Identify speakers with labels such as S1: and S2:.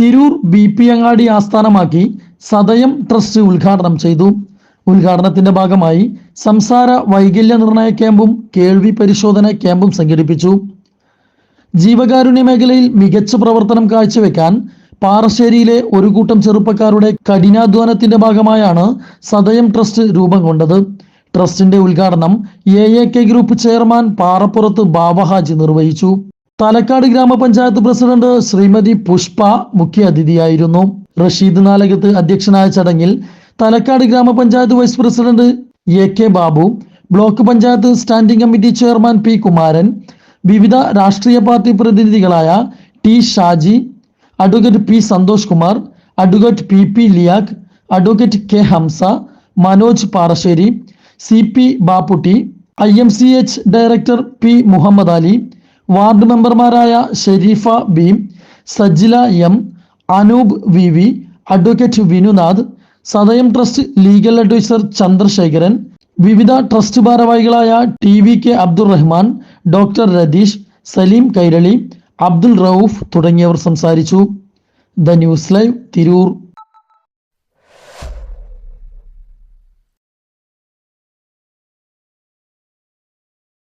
S1: Tirur B P അങ്ങാടി ആസ്ഥാനമാക്കി സദയം trust ഉദ്ഘാടനം ചെയ്തു. ഉദ്ഘാടനത്തിന്റെ ഭാഗമായി സംസാര വൈകല്യ നിർണയ ക്യാമ്പും കേൾവി പരിശോധന ക്യാമ്പും സംഘടിപ്പിച്ചു. ജീവകാരുണ്യ മേഖലയിൽ മികച്ച പ്രവർത്തനം കാഴ്ചവെക്കാൻ പാറശ്ശേരിയിലെ ഒരു കൂട്ടം ചെറുപ്പക്കാരുടെ കഠിനാധ്വാനത്തിന്റെ ഭാഗമായാണ് സദയം ട്രസ്റ്റ് രൂപം കൊണ്ടത്. ട്രസ്റ്റിന്റെ ഉദ്ഘാടനം A A K group chairman Parappurath Babahaji നിർവഹിച്ചു. തലക്കാട് ഗ്രാമപഞ്ചായത്ത് പ്രസിഡന്റ് ശ്രീമതി പുഷ്പ മുഖ്യ അതിഥിയായിരുന്നു. റഷീദ് നാലകത്ത് അധ്യക്ഷനായ ചടങ്ങിൽ Thalakkad grama panchayat vice president A K Babu block panchayat standing committee chairman P Kumaran വിവിധ രാഷ്ട്രീയ party പ്രതിനിധികളായ T Shaji advocate P Santhosh Kumar advocate P P Liyaq advocate K Hamza Manoj Parasseri C P Bapputty I M C H director P Muhammad Ali ward മെമ്പർമാരായ Sherifa Beem Sajila M Anoop V V advocate Vinunath Sadayam trust legal advisor Chandrasekharan വിവിധ trust ഭാരവാഹികളായ T V K Abdul Rahman doctor Ratheesh Salim Kairali Abdul Rauf തുടങ്ങിയവർ സംസാരിച്ചു. The news live Tirur.